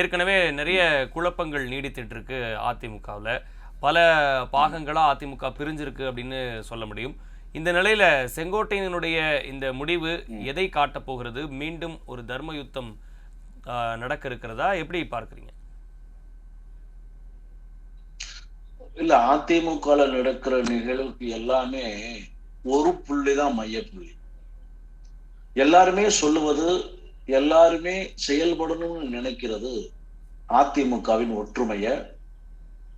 ஏற்கனவே நிறைய குழப்பங்கள் நீடித்துட்டு இருக்கு அதிமுகவில். பல பாகங்களாக அதிமுக பிரிஞ்சிருக்கு அப்படின்னு சொல்ல முடியும். இந்த நிலையில செங்கோட்டையனுடைய இந்த முடிவு எதை காட்டப் போகிறது? மீண்டும் ஒரு தர்ம யுத்தம் நடக்க இருக்கிறதா எப்படி பார்க்குறீங்க? இல்ல அதிமுகல நடக்கிற நிகழ்வுக்கு எல்லாமே ஒரு புள்ளிதான் மையப்புள்ளி. எல்லாருமே சொல்லுவது எல்லாருமே செயல்படணும்னு நினைக்கிறது அதிமுகவின் ஒற்றுமைய.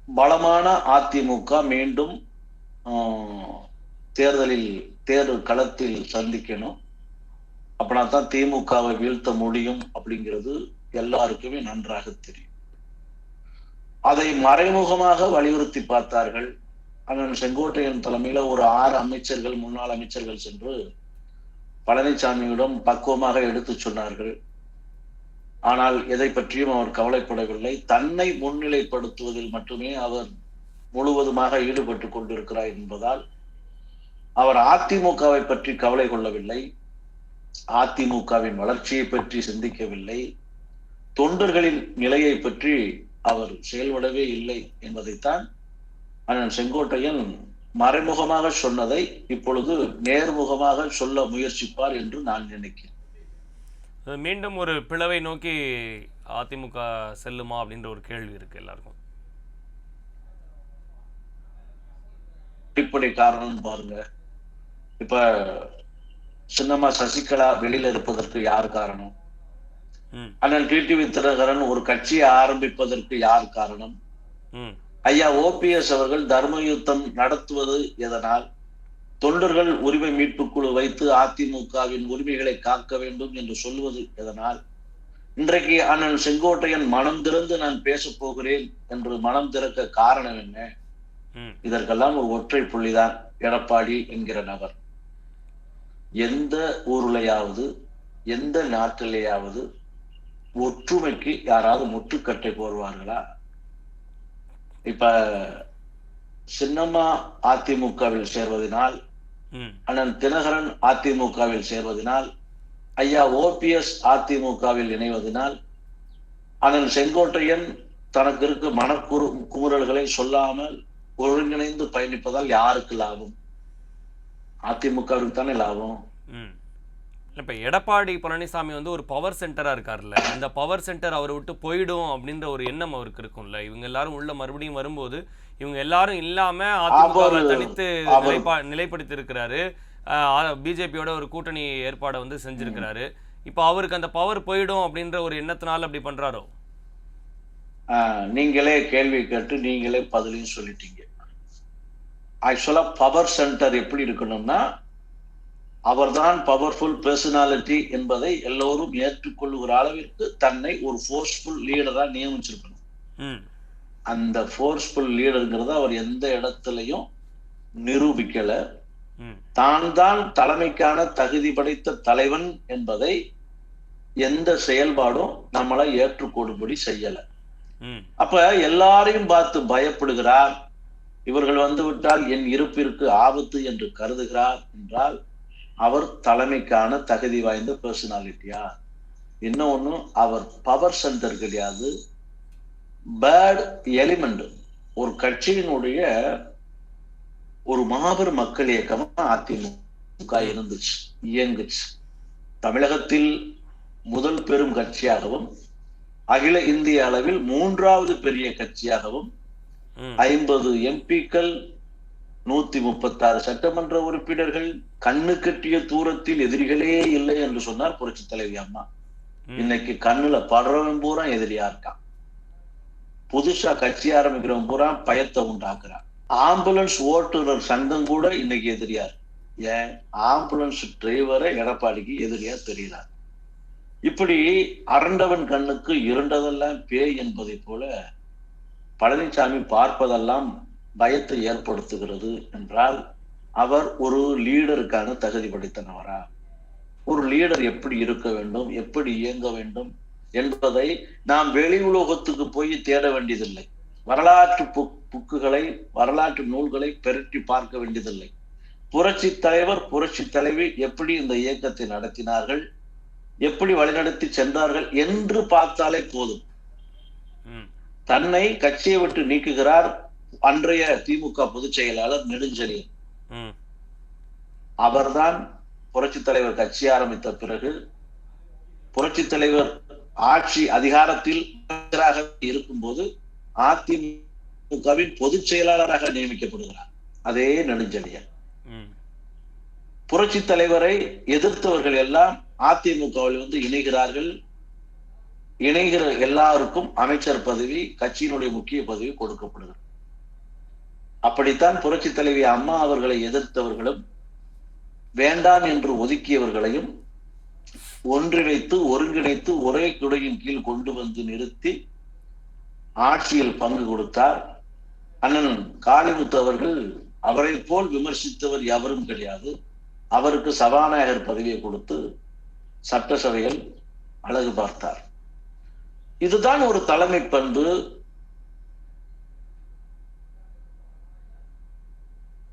பலமான அதிமுக மீண்டும் ஆஹ், தேர்தலில் தேர்தல் களத்தில் சந்திக்கணும். அப்படின்னா தான் திமுகவை வீழ்த்த முடியும் அப்படிங்கிறது எல்லாருக்குமே நன்றாக தெரியும். அதை மறைமுகமாக வலியுறுத்தி பார்த்தார்கள். அண்ணன் செங்கோட்டையன் தலைமையில ஒரு ஆறு அமைச்சர்கள் முன்னாள் அமைச்சர்கள் சென்று பழனிசாமியிடம் பக்குவமாக எடுத்து சொன்னார்கள். ஆனால் எதை பற்றியும் அவர் கவலைப்படவில்லை. தன்னை முன்னிலைப்படுத்துவதில் மட்டுமே அவர் முழுவதுமாக ஈடுபட்டு கொண்டிருக்கிறார் என்பதால் அவர் அதிமுகவை பற்றி கவலை கொள்ளவில்லை. அதிமுகவின் வளர்ச்சியை பற்றி சிந்திக்கவில்லை. தொண்டர்களின் நிலையை பற்றி அவர் செயல்படவே இல்லை என்பதைத்தான் அண்ணன் செங்கோட்டையன் மறைமுகமாக சொன்னதை இப்பொழுது நேர்முகமாக சொல்ல முயற்சிப்பார் என்று நான் நினைக்கிறேன். மீண்டும் ஒரு பிளவை நோக்கி அதிமுக செல்லுமா அப்படின்ற ஒரு கேள்வி இருக்கு எல்லாருக்கும். அடிப்படை காரணம் பாருங்க. இப்ப சின்னம்மா சசிகலா வெளியில இருப்பதற்கு யார் காரணம்? அண்ணன் டிடிவி தினகரன் ஒரு கட்சியை ஆரம்பிப்பதற்கு யார் காரணம்? ஐயா ஓபிஎஸ் அவர்கள் தர்ம யுத்தம் நடத்துவது எதனால்? தொண்டர்கள் உரிமை மீட்பு குழு வைத்து அதிமுகவின் உரிமைகளை காக்க வேண்டும் என்று சொல்வது எதனால்? இன்றைக்கு அண்ணன் செங்கோட்டையன் மனம் திறந்து நான் பேசப் போகிறேன் என்று மனம் திறக்க காரணம் என்ன? இதற்கெல்லாம் ஒரு ஒற்றை புள்ளிதான் எடப்பாடி என்கிற நபர். எந்த ஊர்லயாவது எந்த நாட்டிலேயாவது ஒற்றுமைக்கு யாராவது முட்டுக்கட்டை போடுவார்களா? இப்ப சின்னம்மா அதிமுகவில் சேர்வதனால் அண்ணன் தினகரன் அதிமுகவில் சேர்வதனால் ஐயா ஓபிஎஸ் அதிமுகவில் இணைவதனால் அண்ணன் செங்கோட்டையன் தனக்கு இருக்க மனக்குறு குமுறல்களை சொல்லாமல் ஒருங்கிணைந்து பயணிப்பதால் யாருக்கு லாபம்? அதிமுகவுக்கு தானே லாபம் இப்போ எடப்பாடி பழனிசாமி வந்து ஒரு பவர் சென்டரா இருக்கார்ல அந்த பவர் சென்டர் அவரை விட்டு போயிடும் அப்படின்ற ஒரு எண்ணம் அவருக்கு இருக்கும்ல. இவங்க எல்லாரும் உள்ள மறுபடியும் வரும்போது இவங்க எல்லாரும் இல்லாம அதிமுகவை அவரு- தனித்து நிலைப்பா நிலைப்படுத்தி இருக்கிறாரு பிஜேபியோட ஒரு கூட்டணி ஏற்பாடை வந்து செஞ்சிருக்கிறாரு. இப்போ அவருக்கு அந்த பவர் போயிடும் அப்படின்ற ஒரு எண்ணத்தினால அப்படி பண்றாரோ? நீங்களே கேள்வி கேட்டு நீங்களே பதிலையும் சொல்லிட்டீங்க. ஆக்சுவலா பவர் சென்டர் எப்படி இருக்கணும்னா அவர்தான் பவர்ஃபுல் பர்சனாலிட்டி என்பதை எல்லோரும் ஏற்றுக்கொள்ளுகிற அளவிற்கு தன்னை ஒரு ஃபோர்ஸ்ஃபுல் லீடரா நியமிச்சிருக்கணும். அந்த ஃபோர்ஸ்ஃபுல் லீடருங்கிறத அவர் எந்த இடத்துலையும் நிரூபிக்கல. தான் தான் தலைமைக்கான தகுதி படைத்த தலைவன் என்பதை எந்த செயல்பாடும் நம்மளை ஏற்றுக்கொள்ளும்படி செய்யல. அப்ப எல்லாரையும் பார்த்து பயப்படுகிறார். இவர்கள் வந்து விட்டால் என் இருப்பிற்கு ஆபத்து என்று கருதுகிறார் என்றால் அவர் தலைமைக்கான தகுதி வாய்ந்த பர்சனாலிட்டியா இன்னொன்னு அவர் பவர் சென்டர் கிடையாது. பேட் எலிமெண்ட் ஒரு கட்சியினுடைய ஒரு மாபெரும் மக்கள் இயக்கமா அதிமுக இருந்துச்சு இயங்குச்சு. தமிழகத்தில் முதல் பெரும் கட்சியாகவும் அகில இந்திய அளவில் மூன்றாவது பெரிய கட்சியாகவும் ஐம்பது எம்பிக்கள் நூத்தி முப்பத்தாறு சட்டமன்ற உறுப்பினர்கள் கண்ணு கட்டிய தூரத்தில் எதிரிகளே இல்லை என்று சொன்னார் புரட்சி தலைவி அம்மா. இன்னைக்கு கண்ணுல படுறவன் பூரா எதிரியா இருக்கான் புதுசா கட்சி ஆரம்பிக்கிறவன் பூரா பயத்தை உண்டாக்குறான். ஆம்புலன்ஸ் ஓட்டுநர் சங்கம் கூட இன்னைக்கு எதிரியா இருக்கு. ஏன்? ஆம்புலன்ஸ் டிரைவரை எடப்பாடிக்கு எதிரியா தெரிகிறார் இப்படி அரண்டவன் கண்ணுக்கு இருண்டதெல்லாம் பேய் என்பதை போல பழனிசாமி பார்ப்பதெல்லாம் பயத்தை ஏற்படுத்துகிறது என்றால் அவர் ஒரு லீடருக்கான தகுதி படைத்தனவரா? ஒரு லீடர் எப்படி இருக்க வேண்டும் எப்படி இயங்க வேண்டும் என்பதை நாம் வெளி உலகத்துக்கு போய் தேட வேண்டியதில்லை. வரலாற்று புக் புக்குகளை வரலாற்று நூல்களை பெருட்டி பார்க்க வேண்டியதில்லை. புரட்சி தலைவர் புரட்சி தலைவி எப்படி இந்த இயக்கத்தை நடத்தினார்கள் எப்படி வழிநடத்தி சென்றார்கள் என்று பார்த்தாலே போதும். தன்னை கட்சியை விட்டு நீக்குகிறார் அன்றைய திமுக பொதுச் செயலாளர் நெடுஞ்செழியன். அவர்தான் புரட்சி தலைவர் கட்சி ஆரம்பித்த பிறகு புரட்சி தலைவர் ஆட்சி அதிகாரத்தில் இருக்கும்போது அதிமுகவின் பொதுச் செயலாளராக நியமிக்கப்படுகிறார். அதே நெடுஞ்செழியன். புரட்சி தலைவரை எதிர்த்தவர்கள் எல்லாம் அதிமுகவில் வந்து இணைகிறார்கள். இணைகிற எல்லாருக்கும் அமைச்சர் பதவி கட்சியினுடைய முக்கிய பதவி கொடுக்கப்படுகிறது. அப்படித்தான் புரட்சி தலைவி அம்மா அவர்களை எதிர்த்தவர்களும் வேண்டாம் என்று ஒதுக்கியவர்களையும் ஒன்றிணைத்து ஒருங்கிணைத்து ஒரே குடையின் கீழ் கொண்டு வந்து நிறுத்தி ஆட்சியில் பங்கு கொடுத்தார். அண்ணன் காளிமுத்து அவர்கள் அவரை போல் விமர்சித்தவர் எவரும் கிடையாது. அவருக்கு சபாநாயகர் பதவியை கொடுத்து சட்டசபையில் அழகு பார்த்தார். இதுதான் ஒரு தலைமை பண்பு.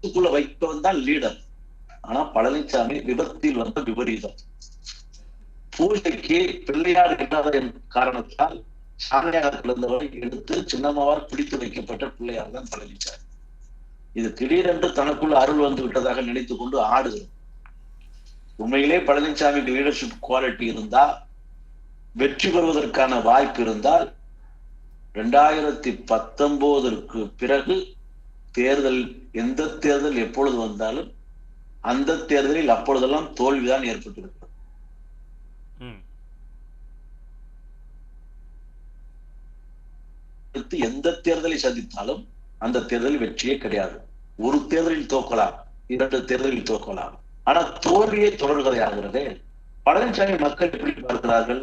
இதுக்குள்ள வைப்பவன் தான் லீடர் ஆனா பழனிசாமி விபத்தில் வந்த விபரீதம். பூஜைக்கு பிள்ளையார் இல்லாத காரணத்தால் சாமியார் பிறந்தவரை எடுத்து சின்னம்மாவால் பிடித்து வைக்கப்பட்ட பிள்ளையார் தான் பழனிசாமி இது திடீரென்று தனக்குள்ள அருள் வந்து விட்டதாக நினைத்துக் கொண்டு ஆடுகிறோம் உண்மையிலே பழனிசாமிக்கு லீடர்ஷிப் குவாலிட்டி இருந்தா வெற்றி பெறுவதற்கான வாய்ப்பு இருந்தால் ரெண்டாயிரத்தி பத்தொன்பதற்கு பிறகு தேர்தல் எந்த தேர்தல் எப்பொழுது வந்தாலும் அந்த தேர்தலில் அப்பொழுதெல்லாம் தோல்விதான் ஏற்பட்டிருக்கிறது. எந்த தேர்தலை சந்தித்தாலும் அந்த தேர்தலில் வெற்றியே கிடையாது. ஒரு தேர்தலில் தோக்கலாம் இரண்டு தேர்தலில் தோக்கலாம் ஆனா தோல்வியை தொடர்கதையாகிறதே பழனிசாமி மக்கள் எப்படி பார்க்கிறார்கள்?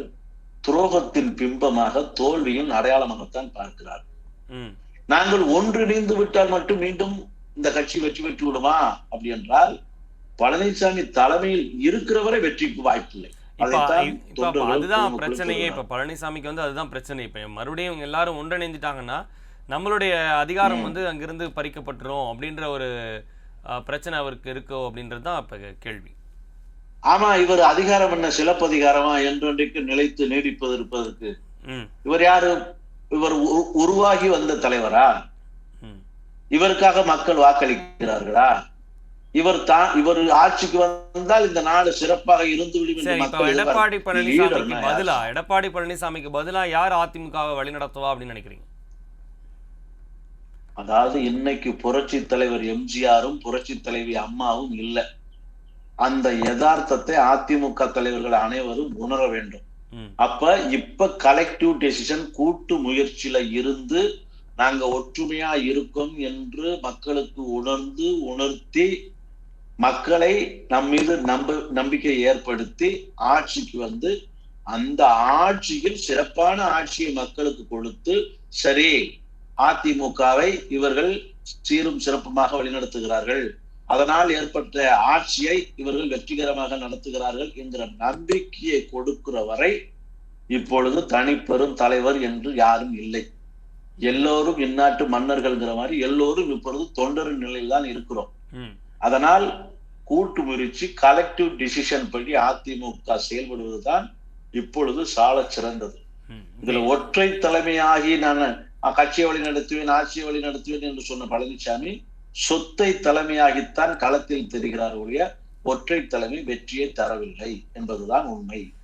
துரோகத்தின் பிம்பமாக தோல்வியின் அடையாளமாகத்தான் பார்க்கிறார்கள். நாங்கள் ஒன்றிணைந்து விட்டால் மட்டும் மீண்டும் இந்த கட்சி வெற்றி பெற்று விடுமா அப்படி என்றால் பழனிசாமி தலைமையில் இருக்கிறவரை வெற்றிக்கு வாய்ப்பில்லை. அதுதான் பிரச்சனையே. இப்ப பழனிசாமிக்கு வந்து அதுதான் பிரச்சனை. இப்ப மறுபடியும் எல்லாரும் ஒன்றிணைந்துட்டாங்கன்னா நம்மளுடைய அதிகாரம் வந்து அங்கிருந்து பறிக்கப்பட்டுரும் அப்படின்ற ஒரு பிரச்சனை அவருக்கு இருக்கோ அப்படின்றது தான் இப்ப கேள்வி. ஆமா இவர் அதிகாரம் என்ன சிலப்பதிகாரமா என்றென்றைக்கு நிலைத்து நீடிப்பது இருப்பதற்கு. இவர் யாரு? இவர் உரு- உருவாகி வந்த தலைவரா? இவருக்காக மக்கள் வாக்களிக்கிறார்களா? இவர் தான் இவர் ஆட்சிக்கு வந்தால் இந்த நாடு சிறப்பாக இருந்து விடும் எடப்பாடி பழனிசாமிக்கு? பதிலா? எடப்பாடி பழனிசாமிக்கு பதிலா யார் அதிமுகவை வழிநடத்துவா அப்படின்னு நினைக்கிறீங்க? அதாவது இன்னைக்கு புரட்சி தலைவர் எம்ஜிஆரும் புரட்சி தலைவி அம்மாவும் இல்ல. அந்த யதார்த்தத்தை அதிமுக தலைவர்கள் அனைவரும் உணர வேண்டும். அப்ப இப்ப கலெக்டிவ் டெசிஷன் கூட்டு முயற்சியில இருந்து நாங்க ஒற்றுமையா இருக்கோம் என்று மக்களுக்கு உணர்ந்து உணர்த்தி மக்களை நம் மீது நம்ப நம்பிக்கை ஏற்படுத்தி ஆட்சிக்கு வந்து அந்த ஆட்சியில் சிறப்பான ஆட்சியை மக்களுக்கு கொடுத்து சரி அதிமுகவை இவர்கள் சீரும் சிறப்புமாக வழிநடத்துகிறார்கள். அதனால் ஏற்பட்ட ஆட்சியை இவர்கள் வெற்றிகரமாக நடத்துகிறார்கள் என்கிற நம்பிக்கையை கொடுக்கிற வரை இப்பொழுது தனிப்பெரும் தலைவர் என்று யாரும் இல்லை. எல்லோரும் இந்நாட்டு மன்னர்கள்ங்கிற மாதிரி எல்லோரும் இப்பொழுது தொண்டரின் நிலையில் தான் இருக்கிறோம் அதனால் கூட்டு முயற்சி கலெக்டிவ் டிசிஷன் படி அதிமுக செயல்படுவதுதான் இப்பொழுது சாலச் சிறந்தது. இதுல ஒற்றை தலைமையாகி நான் கட்சியை வழி நடத்துவேன் ஆட்சியை வழி நடத்துவேன் என்று சொன்ன பழனிசாமி சொத்தை தலைமையாகித்தான் களத்தில் தெரிகிறார் ஒழிய ஒற்றை தலைமை வெற்றியை தரவில்லை என்பதுதான் உண்மை.